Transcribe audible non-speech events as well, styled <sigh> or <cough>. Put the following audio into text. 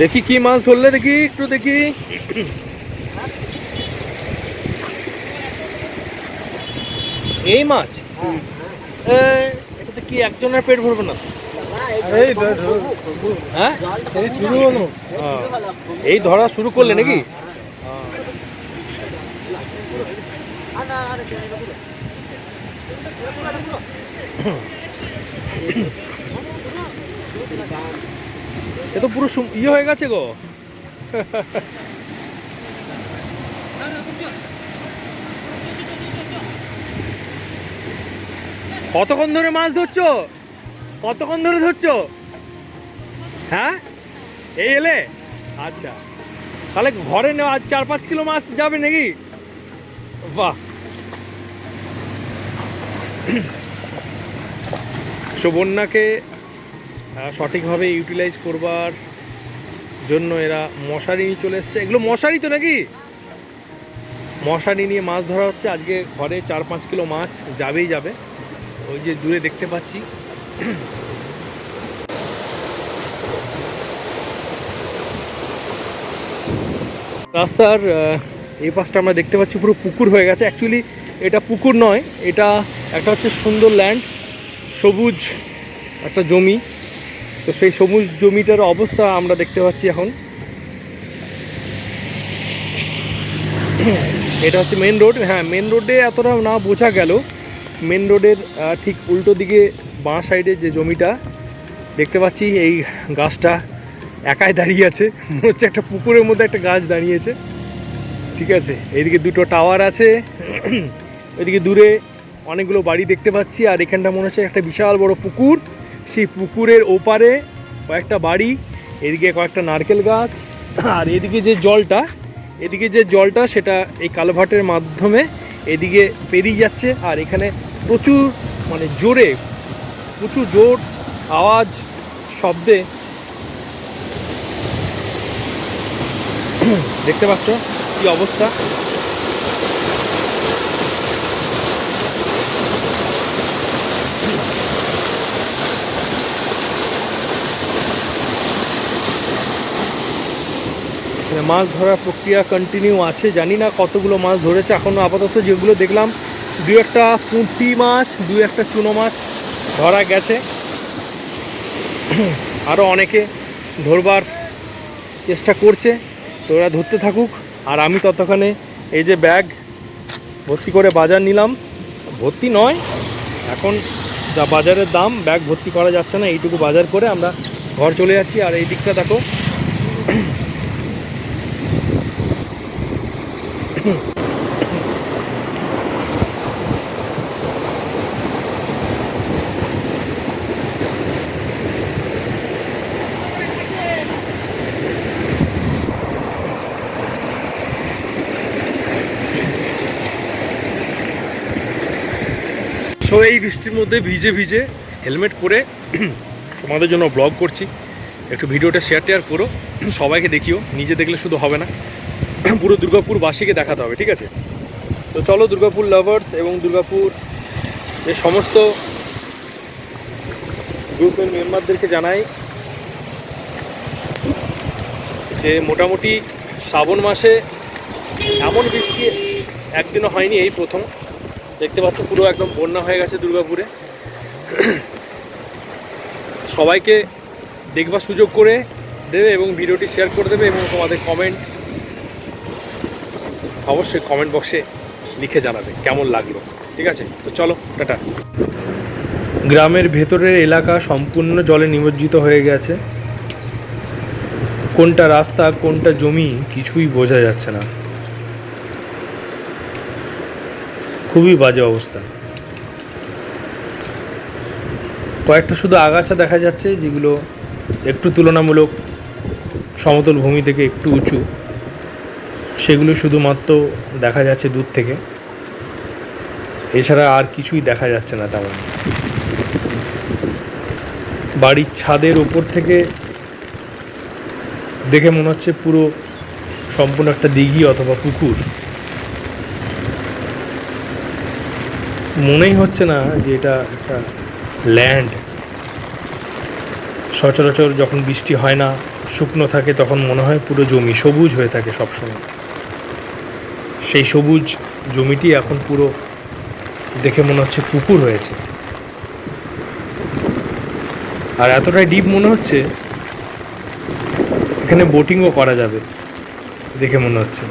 দেখি কি মাছ ধরলে দেখি একটু দেখি। এই মাছ? এটাতে কি একজনের পেট ভরবে না? এই হ্যাঁ? হ্যাঁ। এই ধরা শুরু করলে নাকি? এ তো পুরো ইয়ে হয়ে গেছে গো। কতক্ষণ ধরে মাছ ধরছো? কতক্ষণ ধরে ধরছো? হ্যাঁ? এই এলে? আচ্ছা। তাহলে ঘরে নেওয়া চার পাঁচ কিলো মাছ যাবে নাকি? বাহ। সুবর্ণাকে সঠিকভাবে ইউটিলাইজ করবার জন্য এরা মশারি নিয়ে চলে এসছে। এগুলো মশারি তো নাকি? মশারি নিয়ে মাছ ধরা হচ্ছে। আজকে ঘরে চার পাঁচ কিলো মাছ যাবেই যাবে। ওই যে দূরে দেখতে পাচ্ছি। রাস্তার এই পাশটা আমরা দেখতে পাচ্ছি, পুরো পুকুর হয়ে গেছে। অ্যাকচুয়ালি এটা পুকুর নয়, এটা একটা হচ্ছে সুন্দর ল্যান্ড সবুজ একটা জমি। তো সেই সবুজ জমিটার অবস্থা আমরা দেখতে পাচ্ছি এখন। এটা হচ্ছে মেন রোড হ্যাঁ মেন রোডে এতটা না বোঝা গেল। মেন রোডের ঠিক উল্টো দিকে বাঁ সাইডে যে জমিটা, দেখতে পাচ্ছি এই গাছটা একাই দাঁড়িয়ে আছে। মনে হচ্ছে একটা পুকুরের মধ্যে একটা গাছ দাঁড়িয়েছে। ঠিক আছে, এইদিকে দুটো টাওয়ার আছে। এদিকে দূরে অনেকগুলো বাড়ি দেখতে পাচ্ছি। আর এখানটা মনে হচ্ছে একটা বিশাল বড় পুকুর। সেই পুকুরের ওপারে কয়েকটা বাড়ি, এদিকে কয়েকটা নারকেল গাছ, আর এদিকে যে জলটা, এদিকে যে জলটা সেটা এই কালভার্টের মাধ্যমে এদিকে পেরিয়ে যাচ্ছে, আর এখানে প্রচুর মানে জোরে প্রচুর জোর আওয়াজ, শব্দে <clears throat> দেখতে পাচ্ছ কি অবস্থা? মাছ ধরার প্রক্রিয়া কন্টিনিউ আছে, জানি না কতগুলো মাছ ধরেছে। এখনও আপাতত যেগুলো দেখলাম, দু একটা পুঁটি মাছ, দু একটা চুনো মাছ ধরা গেছে। আরও অনেকে ধরবার চেষ্টা করছে, তো ওরা ধরতে থাকুক। আর আমি ততক্ষণে এই যে ব্যাগ ভর্তি করে বাজার নিলাম। ভর্তি নয়, এখন যা বাজারের দাম, ব্যাগ ভর্তি করা যাচ্ছে না, এইটুকু বাজার করে আমরা ঘর চলে যাচ্ছি। আর এই দিকটা দেখো সো এই বৃষ্টির মধ্যে ভিজে ভিজে হেলমেট পরে তোমাদের জন্য ব্লগ করছি। একটু ভিডিওটা শেয়ার টেয়ার করো। সবাইকে দেখিও। নিজে দেখলে শুধু হবে না। <clears throat> পুরো দুর্গাপুরবাসীকে দেখাতে হবে, ঠিক আছে? তো চলো দুর্গাপুর লাভার্স এবং দুর্গাপুর যে সমস্ত গ্রুপের মেম্বারদেরকে জানাই যে মোটামুটি শ্রাবণ মাসে এমন বৃষ্টি একদিনও হয়নি এই প্রথম। দেখতে পাচ্ছ পুরো একদম বন্যা হয়ে গেছে দুর্গাপুরে। সবাইকে দেখবার সুযোগ করে দেবে এবং ভিডিওটি শেয়ার করে দেবে এবং তোমাদের কমেন্ট অবশ্যই কমেন্ট বক্সে লিখে জানাবে কেমন লাগল। ঠিক আছে? তো চলো, টাটা। গ্রামের ভেতরের এলাকা সম্পূর্ণ জলে নিমজ্জিত হয়ে গেছে। কোনটা রাস্তা, কোনটা জমি কিছুই বোঝা যাচ্ছে না। খুবই বাজে অবস্থা। কয়েকটা শুধু আগাছা দেখা যাচ্ছে, যেগুলো একটু তুলনামূলক সমতল ভূমি থেকে একটু উঁচু। সেগুলো শুধুমাত্র দেখা যাচ্ছে দূর থেকে। এছাড়া আর কিছুই দেখা যাচ্ছে না তেমন। বাড়ির ছাদের ওপর থেকে দেখে মনে হচ্ছে পুরো সম্পূর্ণ একটা দিঘি অথবা পুকুর। মনেই হচ্ছে না যে এটা একটা ল্যান্ড। সচরাচর যখন বৃষ্টি হয় না, শুকনো থাকে, তখন মনে হয় পুরো জমি সবুজ হয়ে থাকে সবসময়। সেই সবুজ জমিটি এখন পুরো দেখে মনে হচ্ছে পুকুর হয়েছে। আর এতটাই ডিপ মনে হচ্ছে, এখানে বোটিংও করা যাবে, দেখে মনে হচ্ছে।